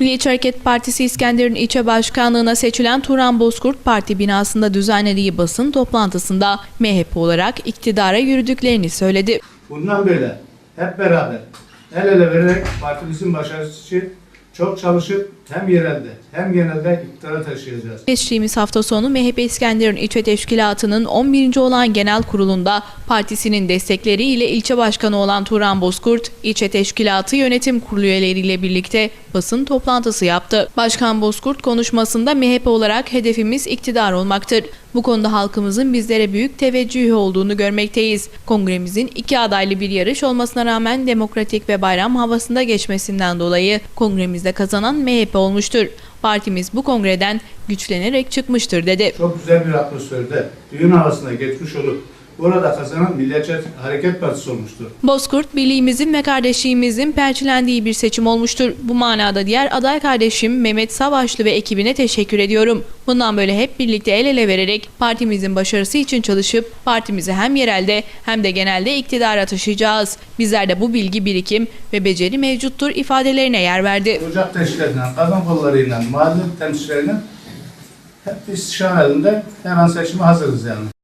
Milliyetçi Hareket Partisi İskenderun ilçe başkanlığına seçilen Turan Bozkurt parti binasında düzenlediği basın toplantısında MHP olarak iktidara yürüdüklerini söyledi. Bundan böyle hep beraber el ele vererek partimizin başarısı için çok çalışıp hem yerelde hem genelde iktidara taşıyacağız. Geçtiğimiz hafta sonu MHP İskenderun İlçe Teşkilatı'nın 11. olan genel kurulunda partisinin destekleriyle ilçe başkanı olan Turan Bozkurt, ilçe teşkilatı yönetim kurulu üyeleriyle birlikte basın toplantısı yaptı. Başkan Bozkurt konuşmasında MHP olarak hedefimiz iktidar olmaktır. Bu konuda halkımızın bizlere büyük teveccühü olduğunu görmekteyiz. Kongremizin iki adaylı bir yarış olmasına rağmen demokratik ve bayram havasında geçmesinden dolayı kongremizde kazanan MHP olmuştur. Partimiz bu kongreden güçlenerek çıkmıştır dedi. Çok güzel bir atmosferde düğün havasına geçmiş olup burada kazanan Milliyetçi Hareket Partisi olmuştur. Bozkurt, birliğimizin ve kardeşliğimizin perçinlendiği bir seçim olmuştur. Bu manada diğer aday kardeşim Mehmet Savaşlı ve ekibine teşekkür ediyorum. Bundan böyle hep birlikte el ele vererek partimizin başarısı için çalışıp partimizi hem yerelde hem de genelde iktidara taşıyacağız. Bizlerde bu bilgi birikim ve beceri mevcuttur ifadelerine yer verdi. Ocak teşkilatinden, kadın kollarıyla, mahalle temsilcileriyle hep istişare halinde her an seçime hazırız yani.